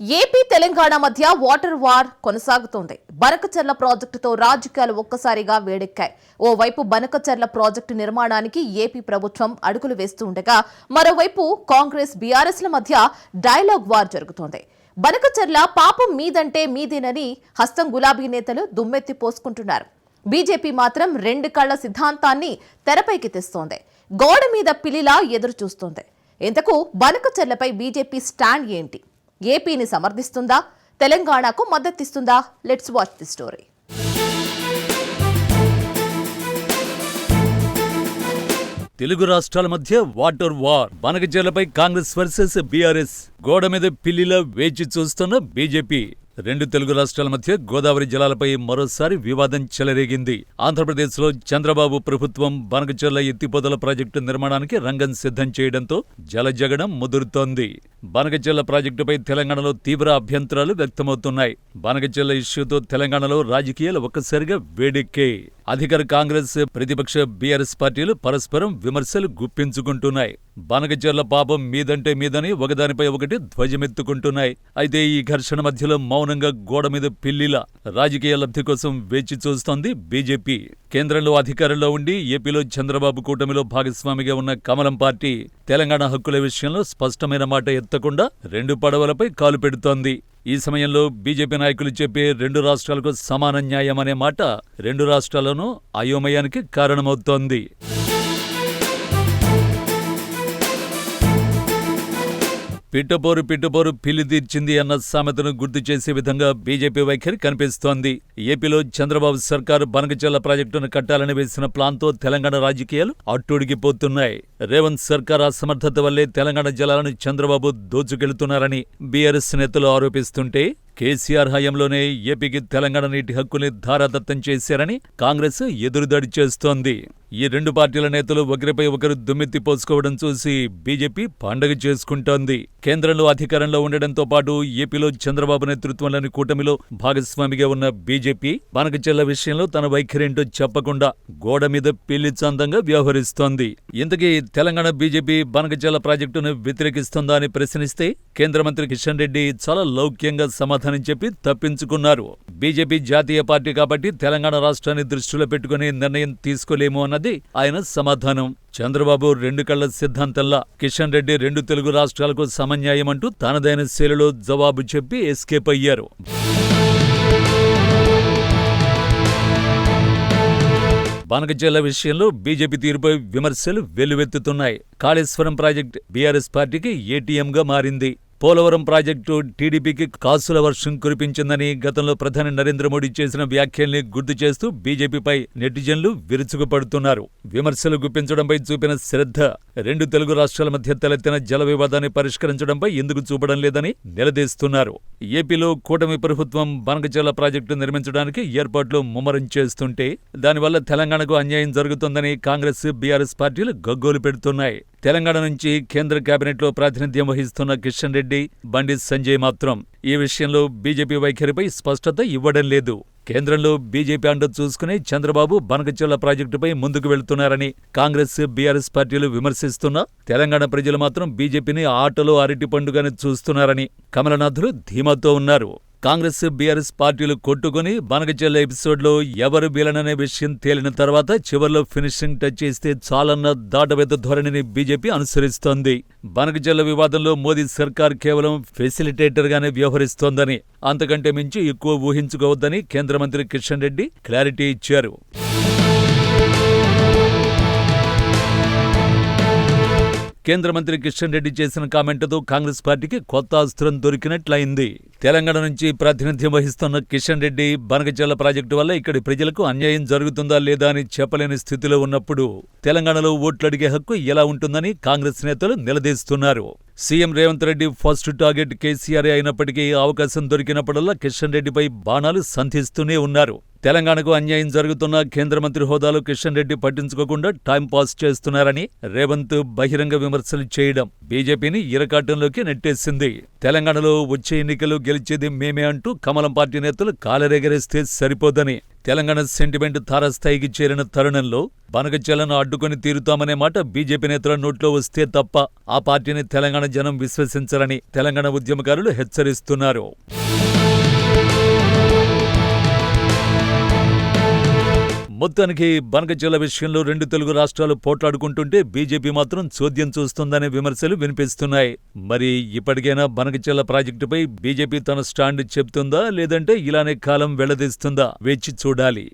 AP Telangana మధ్య water war కొనసాగుతోంది. బనకచర్ల ప్రాజెక్టుతో రాజకీయాలు ఒక్కసారిగా వేడెక్కాయి. ఓవైపు బనకచర్ల ప్రాజెక్టు నిర్మాణానికి ఏపీ ప్రభుత్వం అడుగులు వేస్తూ ఉండగా మరోవైపు కాంగ్రెస్ బీఆర్ఎస్ల మధ్య డైలాగ్ వార్ జరుగుతోంది. బనకచర్ల పాపం మీదంటే మీదేనని హస్తం గులాబీ నేతలు దుమ్మెత్తి పోసుకుంటున్నారు. బీజేపీ మాత్రం రెండు కళ్ళ సిద్ధాంతాన్ని తెరపైకి తెస్తోంది. గోడ మీద పిల్లిలా ఎదురు చూస్తోంది ఇంతకు బనకచర్లపై బీజేపీ స్టాండ్ ఏంటి? ఏపీని సమర్థిస్తుందా? తెలంగాణకు మద్దతిస్తుందా? Let's watch the story Telugu రాష్ట్రాల మధ్య వాటర్ వార్. బనగజలపై కాంగ్రెస్ వర్సెస్ బీఆర్ఎస్ గోడ మీద పిల్లిలా వేచి చూస్తున్న బీజేపీ. రెండు తెలుగు రాష్ట్రాల మధ్య గోదావరి జలాలపై మరోసారి వివాదం చెలరేగింది. ఆంధ్రప్రదేశ్లో చంద్రబాబు ప్రభుత్వం బనకచెర్ల ఎత్తిపోతల ప్రాజెక్టు నిర్మాణానికి రంగం సిద్ధం చేయడంతో జలజగడం ముదురుతోంది. బనకచెల్ల ప్రాజెక్టుపై తెలంగాణలో తీవ్ర అభ్యంతరాలు వ్యక్తమవుతున్నాయి. బనకచెల్ల ఇష్యూతో తెలంగాణలో రాజకీయాలు ఒక్కసారిగా వేడెక్కాయి. అధికార కాంగ్రెస్ ప్రతిపక్ష బీఆర్ఎస్ పార్టీలు పరస్పరం విమర్శలు గుప్పించుకుంటున్నాయి. బనగజర్ల పాపం మీదంటే మీదని ఒకదానిపై ఒకటి ధ్వజమెత్తుకుంటున్నాయి. అయితే ఈ ఘర్షణ మధ్యలో మౌనంగా గోడ మీద పిల్లిలా రాజకీయ లబ్ధి కోసం వేచి చూస్తోంది బీజేపీ. కేంద్రంలో అధికారంలో ఉండి ఏపీలో చంద్రబాబు కూటమిలో భాగస్వామిగా ఉన్న కమలం పార్టీ తెలంగాణ హక్కుల విషయంలో స్పష్టమైన మాట ఎత్తకుండా రెండు పడవలపై కాలు పెడుతోంది. ఈ సమయంలో బీజేపీ నాయకులు చెప్పే రెండు రాష్ట్రాలకు సమాన న్యాయం అనే మాట రెండు రాష్ట్రాలను అయోమయానికి కారణమవుతోంది. పిట్టపోరు పిట్టపోరు పిల్లి తీర్చింది అన్న సామెతను గుర్తు చేసే విధంగా బీజేపీ వైఖరి కనిపిస్తోంది. ఏపీలో చంద్రబాబు సర్కారు బనకచెల్ల ప్రాజెక్టును కట్టాలని వేసిన ప్లాన్తో తెలంగాణ రాజకీయాలు అట్టుడిగిపోతున్నాయి. రేవంత్ సర్కార్ అసమర్థత వల్లే తెలంగాణ జలాలను చంద్రబాబు దోచుకెళ్తున్నారని బీఆర్ఎస్ నేతలు ఆరోపిస్తుంటే కేసీఆర్ హయాంలోనే ఏపీకి తెలంగాణ నీటి హక్కుల్ని ధారాదత్తం చేశారని కాంగ్రెస్ ఎదురుదాడి చేస్తోంది. ఈ రెండు పార్టీల నేతలు ఒకరిపై ఒకరు దుమ్మెత్తి పోసుకోవడం చూసి బీజేపీ పండగ చేసుకుంటోంది. కేంద్రంలో అధికారంలో ఉండడంతో పాటు ఏపీలో చంద్రబాబు నేతృత్వంలోని కూటమిలో భాగస్వామిగా ఉన్న బీజేపీ బనకచెల్ల విషయంలో తన వైఖరేంటో చెప్పకుండా గోడ మీద పిల్లి చందంగా వ్యవహరిస్తోంది. ఇంతకీ తెలంగాణ బీజేపీ బనకచెల్ల ప్రాజెక్టును వ్యతిరేకిస్తోందా అని ప్రశ్నిస్తే కేంద్ర మంత్రి కిషన్ రెడ్డి చాలా లౌక్యంగా సమాధానం చెప్పి తప్పించుకున్నారు. బీజేపీ జాతీయ పార్టీ కాబట్టి తెలంగాణ రాష్ట్రాన్ని దృష్టిలో పెట్టుకుని నిర్ణయం తీసుకోలేము అన్నది ఆయన సమాధానం. చంద్రబాబు రెండు కళ్ళ సిద్ధాంతంలా కిషన్ రెడ్డి రెండు తెలుగు రాష్ట్రాలకు సమన్యాయం అంటూ తనదైన శైలిలో జవాబు చెప్పి ఎస్కేప్ అయ్యారు. బనకచెల్ల విషయంలో బీజేపీ తీరుపై విమర్శలు వెల్లువెత్తుతున్నాయి. కాళేశ్వరం ప్రాజెక్ట్ బీఆర్ఎస్ పార్టీకి ఏటీఎంగా మారింది. పోలవరం ప్రాజెక్టు టీడీపీకి కాసుల వర్షం కురిపించిందని గతంలో ప్రధాని నరేంద్ర మోడీ చేసిన వ్యాఖ్యల్ని గుర్తు చేస్తూ బీజేపీపై నెటిజన్లు విరుచుకుపడుతున్నారు. విమర్శలు గుప్పించడంపై చూపిన శ్రద్ధ రెండు తెలుగు రాష్ట్రాల మధ్య తలెత్తిన జల వివాదాన్ని పరిష్కరించడంపై ఎందుకు చూపడం లేదని నిలదీస్తున్నారు. ఏపీలో కూటమి ప్రభుత్వం బనకజల ప్రాజెక్టు నిర్మించడానికి ఏర్పాట్లు ముమ్మరం చేస్తుంటే దానివల్ల తెలంగాణకు అన్యాయం జరుగుతుందని కాంగ్రెస్ బీఆర్ఎస్ పార్టీలు గగ్గోలు పెడుతున్నాయి. తెలంగాణ నుంచి కేంద్ర కేబినెట్లో ప్రాతినిధ్యం వహిస్తున్న కిషన్ రెడ్డి బండి సంజయ్ మాత్రం ఈ విషయంలో బీజేపీ వైఖరిపై స్పష్టత ఇవ్వడం లేదు. కేంద్రంలో బీజేపీ అండ చూసుకుని చంద్రబాబు బనకచెల్ల ప్రాజెక్టుపై ముందుకు వెళ్తున్నారని కాంగ్రెస్ బీఆర్ఎస్ పార్టీలు విమర్శిస్తున్నా తెలంగాణ ప్రజలు మాత్రం బీజేపీని ఆటలో అరటి పండుగని చూస్తున్నారని కమలనాథులు ధీమాతో ఉన్నారు. కాంగ్రెస్ బీఆర్ఎస్ పార్టీలు కొట్టుకుని బనకచెల్ల ఎపిసోడ్లో ఎవరు వీలననే విషయం తేలిన తర్వాత చివర్లో ఫినిషింగ్ టచ్ చేస్తే చాలన్న దాటబెద్ద ధోరణిని బీజేపీ అనుసరిస్తోంది. బనగచెల్ల వివాదంలో మోదీ సర్కార్ కేవలం ఫెసిలిటేటర్గానే వ్యవహరిస్తోందని అంతకంటే మించి ఎక్కువ ఊహించుకోవద్దని కేంద్ర మంత్రి కిషన్ రెడ్డి క్లారిటీ ఇచ్చారు. కేంద్ర మంత్రి కిషన్ రెడ్డి చేసిన కామెంట్తో కాంగ్రెస్ పార్టీకి కొత్త అస్త్రం దొరికినట్లయింది. తెలంగాణ నుంచి ప్రాతినిధ్యం వహిస్తున్న కిషన్ రెడ్డి బనగచెల్ల ప్రాజెక్టు వల్ల ఇక్కడి ప్రజలకు అన్యాయం జరుగుతుందా లేదా అని చెప్పలేని స్థితిలో ఉన్నప్పుడు తెలంగాణలో ఓట్లు అడిగే హక్కు ఎలా ఉంటుందని కాంగ్రెస్ నేతలు నిలదీస్తున్నారు. CM Revanth Reddy first target KCR అయినప్పటికీ అవకాశం దొరికినప్పుడల్లా కిషన్ రెడ్డిపై బాణాలు సంధిస్తూనే ఉన్నారు. తెలంగాణకు అన్యాయం జరుగుతున్న కేంద్ర మంత్రి హోదాలో కిషన్ రెడ్డి పట్టించుకోకుండా టైం పాస్ చేస్తున్నారని రేవంత్ బహిరంగ విమర్శలు చేయడం బీజేపీని ఇరకాటంలోకి నెట్టేసింది. తెలంగాణలో వచ్చే ఎన్నికలు గెలిచేది మేమే అంటూ కమలం పార్టీ నేతలు కాలరెగరేస్తే సరిపోదని తెలంగాణ సెంటిమెంట్ తారస్థాయికి చేరిన తరుణంలో బనకచర్లను అడ్డుకొని తీరుతామనే మాట బీజేపీ నేతల నోట్లో వస్తే తప్ప ఆ పార్టీని తెలంగాణ జనం విశ్వసించరని తెలంగాణ ఉద్యమకారులు హెచ్చరిస్తున్నారు. మొత్తానికి బనకచెల విషయంలో రెండు తెలుగు రాష్ట్రాలు పోట్లాడుకుంటుంటే బీజేపీ మాత్రం చోద్యం చూస్తుందనే విమర్శలు వినిపిస్తున్నాయి. మరి ఇప్పటికైనా బనకచెల ప్రాజెక్టుపై బీజేపీ తన స్టాండ్ చెప్తుందా లేదంటే ఇలానే కాలం వెళ్ళదీస్తుందా? వేచి చూడాలి.